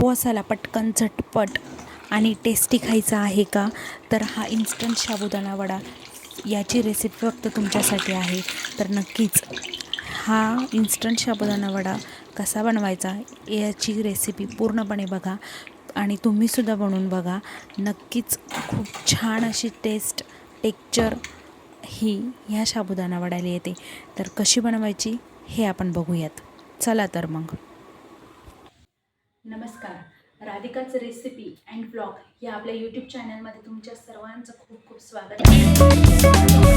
उपवासाला पटकन झटपट आणि टेस्टी खायचा आहे का? तर हा इन्स्टंट साबुदाणा वडा याची रेसिपी फक्त तुमच्यासाठी आहे. तर नक्कीच हा इन्स्टंट साबुदाणा वडा कसा बनवायचा याची रेसिपी पूर्णपणे बघा आणि तुम्हीसुद्धा बनवून बघा. नक्कीच खूप छान अशी टेस्ट टेक्चर ही ह्या साबुदाणा वड्याला येते. तर कशी बनवायची हे आपण बघूयात. चला तर मग. नमस्कार. राधिकाच रेसिपी अँड ब्लॉग या आपल्या यूट्यूब चॅनलमध्ये तुमच्या सर्वांचं खूप खूप स्वागत आहे.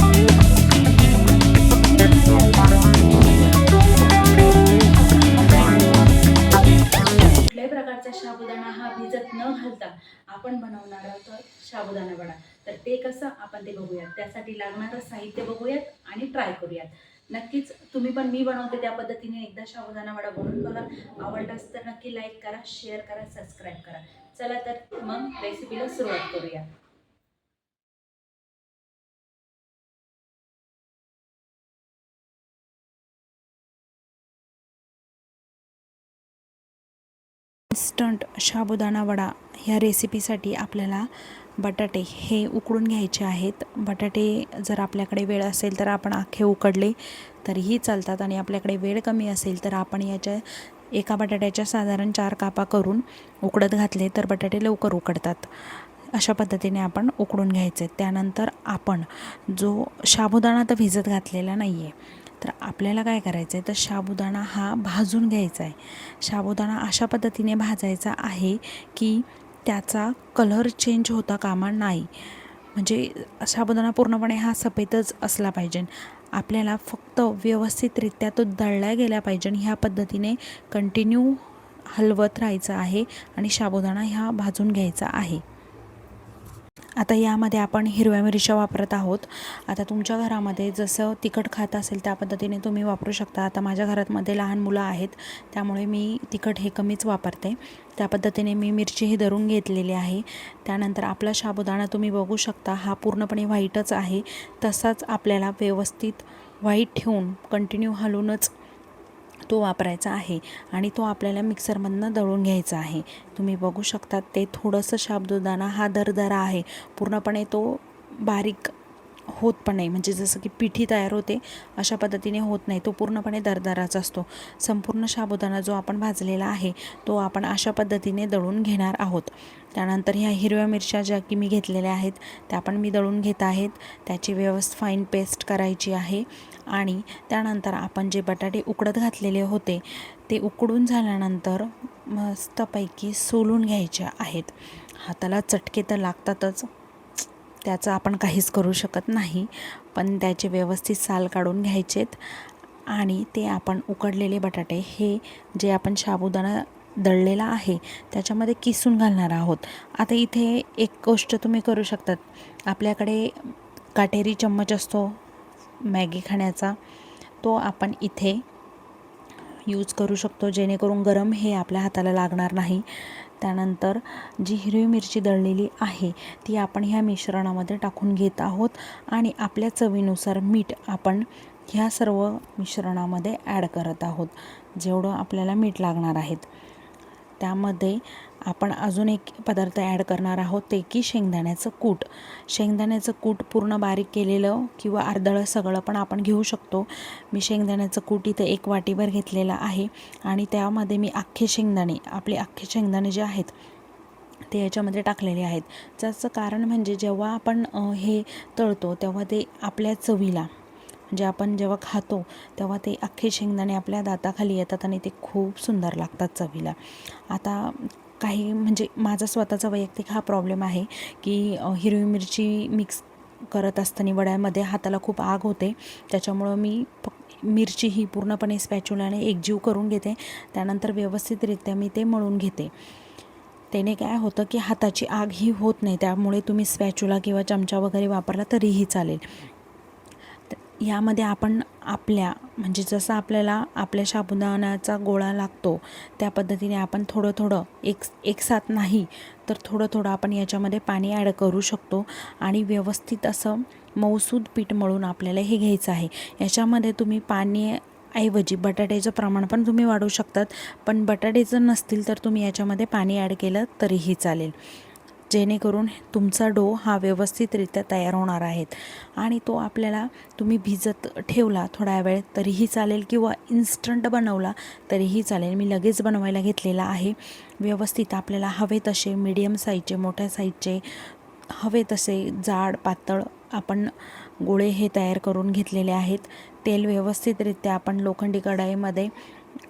कुठल्याही प्रकारचा साबुदाणा हा भिजत न घालता आपण बनवणार आहोत साबुदाणा वडा. तर ते कसं आपण ते बघूयात. त्यासाठी लागणारं साहित्य बघूयात आणि ट्राय करूयात. नक्कीच तुम्ही पण मी बनवते त्या पद्धतीने. एकदा साबुदाणा वडा बनवून बघा. आवडलाच तर नक्की लाईक करा शेअर करा सबस्क्राईब करा. चला तर मग रेसिपीला सुरुवात करूया. इन्स्टंट साबुदाणा वडा ह्या रेसिपीसाठी आपल्याला बटाटे हे उकडून घ्यायचे आहेत. बटाटे जर आपल्याकडे वेळ असेल तर आपण अख्खे उकडले तरीही चालतात आणि आपल्याकडे वेळ कमी असेल तर आपण याच्या एका बटाट्याच्या साधारण चार कापा करून उकडत घातले तर बटाटे लवकर उकडतात. अशा पद्धतीने आपण उकडून घ्यायचे. त्यानंतर आपण जो साबुदाणा तर भिजत घातलेला नाही आहे तर आपल्याला काय करायचं आहे तर साबुदाणा हा भाजून घ्यायचा आहे. साबुदाणा अशा पद्धतीने भाजायचा आहे की त्याचा कलर चेंज होता कामा नाही. म्हणजे साबुदाणा पूर्णपणे हा सफेदच असला पाहिजे. आपल्याला फक्त व्यवस्थितरित्या तो दळला गेला पाहिजे ह्या पद्धतीने कंटिन्यू हलवत राहायचं आहे आणि साबुदाणा ह्या भाजून घ्यायचा आहे. आता यामध्ये आपण हिरव्या मिरच्या वापरत आहोत. आता तुमच्या घरामध्ये जसं तिखट खात असेल त्या पद्धतीने तुम्ही वापरू शकता. आता माझ्या घरातमध्ये लहान मुलं आहेत त्यामुळे मी तिखट हे कमीच वापरते. त्या पद्धतीने मी मिरची ही धरून घेतलेली आहे. त्यानंतर आपला साबुदाणा तुम्ही बघू शकता हा पूर्णपणे व्हाईटच आहे. तसाच आपल्याला व्यवस्थित व्हाईट ठेवून कंटिन्यू हलूनच तो वापरायचा आहे आणि तो आपल्याला मिक्सरमधनं दळून घ्यायचा आहे. तुम्ही बघू शकता ते थोडंसं साबुदाणा हा दरदरा आहे. पूर्णपणे तो बारीक होत पण नाही. म्हणजे जसं की पिठी तयार होते अशा पद्धतीने होत नाही. तो पूर्णपणे दरदराचा असतो. संपूर्ण साबुदाणा जो आपण भाजलेला आहे तो आपण अशा पद्धतीने दळून घेणार आहोत. त्यानंतर ह्या हिरव्या मिरच्या ज्या की मी घेतलेल्या आहेत त्या पण मी दळून घेत आहेत. त्याची व्यवस्थित फाईन पेस्ट करायची आहे. आणि त्यानंतर आपण जे बटाटे उकडत घातलेले होते ते उकडून झाल्यानंतर मस्तपैकी सोलून घ्यायच्या आहेत. हाताला चटके तर लागतातच. त्याचं आपण काहीच करू शकत नाही. पण त्याचे व्यवस्थित साल काढून घ्यायचेत. आणि ते आपण उकडलेले बटाटे हे जे आपण साबुदाणा दळलेला आहे त्याच्यामध्ये किसून घालणार आहोत. आता इथे एक गोष्ट तुम्ही करू शकतात. आपल्याकडे काटेरी चम्मच असतो मॅगी खाण्याचा. तो आपण इथे यूज करू शकतो जेणेकरून गरम हे आपल्या हाताला लागणार नाही. त्यानंतर जी हिरवी मिरची दळलेली आहे ती आपण ह्या मिश्रणामध्ये टाकून घेत आहोत आणि आपल्या चवीनुसार मीठ आपण ह्या सर्व मिश्रणामध्ये ॲड करत आहोत जेवढं आपल्याला मीठ लागणार आहेत. त्यामध्ये आपण अजून एक पदार्थ ॲड करणार आहोत ते की शेंगदाण्याचं कूट. शेंगदाण्याचं कूट पूर्ण बारीक केलेलं किंवा अर्धळं सगळं पण आपण घेऊ शकतो. मी शेंगदाण्याचं कूट इथं एक वाटीभर घेतलेलं आहे आणि त्यामध्ये मी अख्खे शेंगदाणे आपले अख्खे शेंगदाणे जे आहेत ते याच्यामध्ये टाकलेले आहेत. त्याचं कारण म्हणजे जेव्हा आपण हे तळतो तेव्हा ते आपल्या चवीला जे आपण जेव्हा खातो तेव्हा ते अख्खे शेंगदाणे आपल्या दाताखाली येतात आणि ते खूप सुंदर लागतात चवीला. आता काही म्हणजे माझा स्वतःचा वैयक्तिक हा प्रॉब्लेम आहे की हिरवी मिरची मिक्स करत असताना वड्यामध्ये हाताला खूप आग होते. त्याच्यामुळं मी मिरची ही पूर्णपणे स्पॅच्युलाने एकजीव करून घेते. त्यानंतर व्यवस्थितरित्या मी ते मळून घेते. त्याने काय होतं की हाताची आग ही होत नाही. त्यामुळे तुम्ही स्पॅच्युला किंवा चमचा वगैरे वापरला तरीही चालेल. यामध्ये आपण आपल्या म्हणजे जसं आपल्याला आपल्या साबुदाण्याचा गोळा लागतो त्या पद्धतीने आपण थोडं थोडं एक एकसाथ नाही तर थोडं थोडं आपण याच्यामध्ये पाणी ॲड करू शकतो. आणि व्यवस्थित असं मऊसूद पीठ मळून आपल्याला हे घ्यायचं आहे. याच्यामध्ये तुम्ही पाणी ऐवजी बटाट्याचं प्रमाण पण तुम्ही वाढवू शकतात. पण बटाटे जर नसतील तर तुम्ही याच्यामध्ये पाणी ॲड केलं तरीही चालेल. जेणेकरून तुमचा डो हा व्यवस्थितरित्या तयार होणार आहेत आणि तो आपल्याला तुम्ही भिजत ठेवला थोडा वेळ तरीही चालेल किंवा इन्स्टंट बनवला तरीही चालेल. मी लगेच बनवायला घेतलेला आहे. व्यवस्थित आपल्याला हवे तसे मीडियम साईजचे मोठ्या साईजचे हवे तसे जाड पातळ आपण गोळे हे तयार करून घेतलेले आहेत. तेल व्यवस्थितरित्या आपण लोखंडी कढाईमध्ये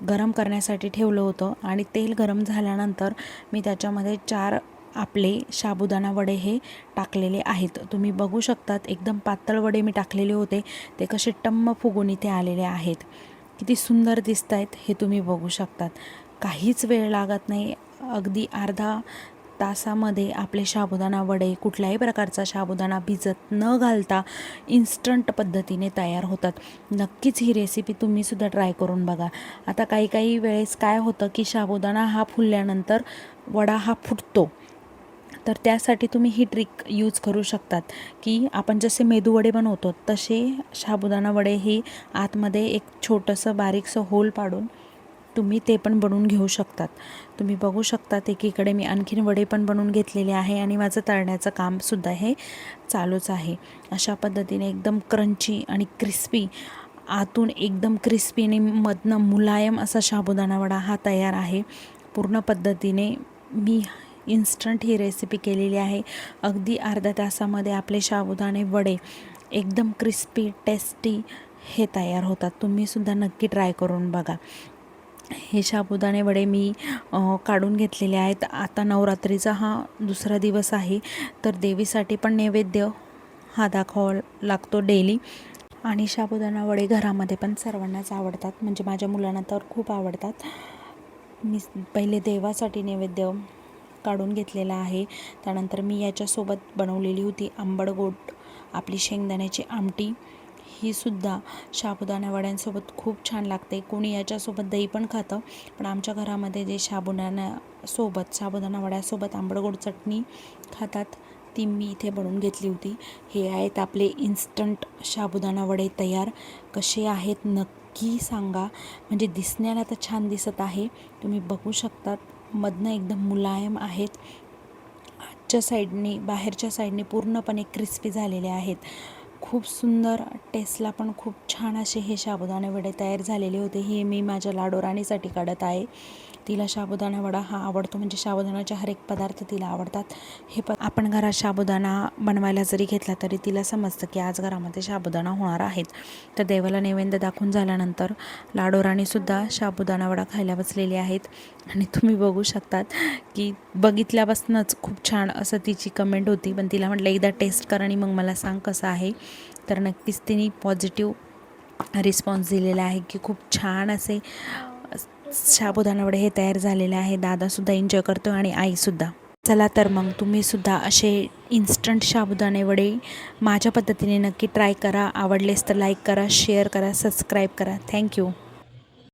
गरम करण्यासाठी ठेवलं होतं आणि तेल गरम झाल्यानंतर मी त्याच्यामध्ये चार आपले साबुदाणा वडे हे टाकलेले आहेत. तुम्ही बघू शकतात एकदम पातळ वडे मी टाकलेले होते. ते कसे टम्म फुगून इथे आलेले आहेत. किती सुंदर दिसत आहेत हे तुम्ही बघू शकतात. काहीच वेळ लागत नाही. अगदी अर्धा तासामध्ये आपले साबुदाणा वडे कुठल्याही प्रकारचा साबुदाणा भिजत न घालता इन्स्टंट पद्धतीने तयार होतात. नक्कीच ही रेसिपी तुम्हीसुद्धा ट्राय करून बघा. आता काही काही वेळेस काय होतं की साबुदाणा हा फुलल्यानंतर वडा हा फुटतो. तर त्यासाठी तुम्ही ही ट्रिक यूज करू शकतात. की आपण जसे मेदूवडे बनवतो तसे साबुदाणा वडे हे आतमध्ये एक छोटंसं बारीकसं होल पाडून तुम्ही ते पण बनवून घेऊ शकतात. तुम्ही बघू शकतात एकीकडे मी आणखीन वडे पण बनवून घेतलेले आहे आणि माझं तळण्याचं कामसुद्धा हे चालूच आहे. अशा पद्धतीने एकदम क्रंची आणि क्रिस्पी आतून एकदम क्रिस्पी आणि मधनं मुलायम असा साबुदाणा वडा हा तयार आहे. पूर्ण पद्धतीने मी इन्स्टंट ही रेसिपी केलेली आहे. अगदी अर्ध्या तासामध्ये आपले साबुदाणे वडे एकदम क्रिस्पी टेस्टी हे तयार होतात. तुम्हीसुद्धा नक्की ट्राय करून बघा. हे साबुदाणे वडे मी काढून घेतलेले आहेत. आता नवरात्रीचा हा दुसरा दिवस आहे. तर देवीसाठी पण नैवेद्य हा दाखवावा लागतो डेली आणि साबुदाणा वडे घरामध्ये पण सर्वांनाच आवडतात. म्हणजे माझ्या मुलांना तर खूप आवडतात. मी पहिले देवासाठी नैवेद्य काढून घेतलेला आहे. त्यानंतर मी याच्यासोबत बनवलेली होती आंबड गोट आपली शेंगदाण्याची आमटी. ही सुद्धा साबुदाणा वड्यांसोबत खूप छान लागते. कोणी याच्यासोबत दही पण खातं पण आमच्या घरामध्ये जे साबुदाण्यासोबत साबुदाणा वड्यासोबत आंबड गोड चटणी खातात ती मी इथे बनवून घेतली होती. हे आहेत आपले इन्स्टंट साबुदाणा वडे तयार. कसे आहेत नक्की सांगा. म्हणजे दिसण्याला तर छान दिसत आहे. तुम्ही बघू शकतात. मधनं एकदम मुलायम आहेत. आजच्या साईडने बाहेरच्या साईडने पूर्णपणे क्रिस्पी झालेले आहेत. खूप सुंदर टेस्टला पण खूप छान असे हे साबुदाणे वडे तयार झालेले होते. हे मी माझ्या लाडोराणीसाठी काढत आहे. तिला साबुदाणा वडा हा आवडतो. म्हणजे साबुदाणाचे हर एक पदार्थ तिला आवडतात. हे प आपण घरात साबुदाणा बनवायला जरी घेतला तरी तिला समजतं की आज घरामध्ये साबुदाणा होणार आहेत. तर देवाला नैवेद्य दाखवून झाल्यानंतर लाडोराणीसुद्धा साबुदाणा वडा खायला बसलेली आहेत. आणि तुम्ही बघू शकतात की बघितल्यापासूनच खूप छान असं तिची कमेंट होती. पण तिला म्हटलं एकदा टेस्ट कर आणि मग मला सांग कसं आहे. तर नक्कीच तिने पॉझिटिव्ह रिस्पॉन्स दिलेला आहे की खूप छान असे साबुदाणा वडे हे तयार झालेले आहे. दादासुद्धा एन्जॉय करतो आणि आईसुद्धा चला तर मग तुम्हीसुद्धा असे इन्स्टंट साबुदाणे वडे माझ्या पद्धतीने नक्की ट्राय करा. आवडलेस तर लाईक करा शेअर करा सबस्क्राईब करा. थँक्यू